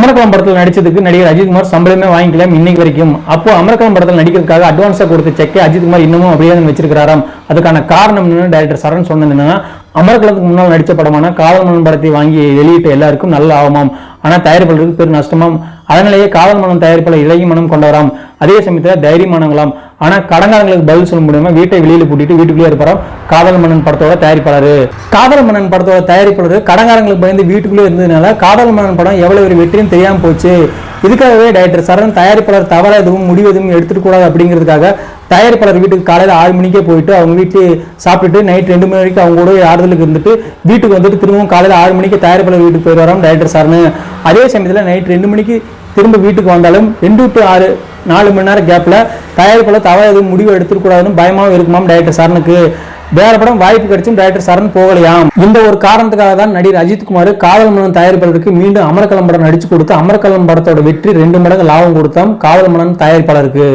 அமரக்கலம் படத்தில் நடிச்சதுக்கு நடிகர் அஜித்குமார் சம்பளமே வாங்கிக்கலாம் இன்னைக்கு வரைக்கும். அப்போ அமரக்கலம் படத்தில் நடிக்கிறதுக்காக அட்வான்ஸாக கொடுத்த செக்கை அஜித்குமார் இன்னமும் அப்படியே வச்சிருக்கிறாராம். அதுக்கான காரணம் என்னன்னு டைரக்டர் சரண் சொன்னது என்னன்னா அமரக்கலத்துக்கு முன்னால் நடித்த படமான காதல் மனம் படத்தை வாங்கி வெளியிட்ட எல்லாருக்கும் நல்ல ஆகமாம் ஆனால் தயாரிப்பாளருக்கு பெரும் நஷ்டமாம். அதனாலேயே காதல் மனம் தயாரிப்பாளர் இலகி மனம் கொண்டவராம். அதே சமயத்தில் தைரியமானங்களாம் ஆனால் கடங்காரங்களுக்கு பதில் சொல்ல முடியாமல் வீட்டை வெளியில் பூட்டிட்டு வீட்டுக்குள்ளேயே இருப்பாராம் காதல் மன்னன் படத்தோட தயாரிப்பாளர். காதல் மன்னன் படத்தோட தயாரிப்பாளர் கடங்காரங்களுக்கு பயந்து வீட்டுக்குள்ளே இருந்ததுனால காதல் மன்னன் படம் எவ்வளவு ஒரு வெற்றின்னு தெரியாமல் போச்சு. இதுக்காகவே டைரக்டர் சரண் தயாரிப்பாளர் தவற எதுவும் முடிவு எதுவும் எடுத்துட்டு கூடாது அப்படிங்கிறதுக்காக தயாரிப்பாளர் வீட்டுக்கு காலையில் ஆறு மணிக்கே போயிட்டு அவங்க வீட்டு சாப்பிட்டுட்டு நைட் ரெண்டு மணி வரைக்கும் அவங்க கூட ஆறுதலுக்கு இருந்துட்டு வீட்டுக்கு வந்துட்டு திரும்பவும் காலையில் ஆறு மணிக்கு தயாரிப்பாளர் வீட்டுக்கு போயிடுவாராம் டைரக்டர் சார்னு அதே சமயத்தில் நைட் ரெண்டு மணிக்கு திரும்ப வீட்டுக்கு வந்தாலும் ரெண்டு டு ஆறு நாலு மணி நேரம் கேப்பில் தயாரிப்பாளர் தவறு எதுவும் முடிவு எடுத்துக்கூடாதுன்னு பயமாகவும் இருக்குமாம் டைரக்டர் சார்னுக்கு வேற படம் வாய்ப்பு கிடைச்சும் டைரக்டர் சரண் போகலையாம். இந்த ஒரு காரணத்துக்காக தான் நடிகர் அஜித்குமார் காதல் மன்னன் தயாரிப்பாளருக்கு மீண்டும் அமரக்கலம் படம் நடிச்சு கொடுத்து அமரக்கலம் படத்தோட வெற்றி ரெண்டு மடங்கு லாபம் கொடுத்தாம் காதல் மன்னன் தயாரிப்பாளருக்கு.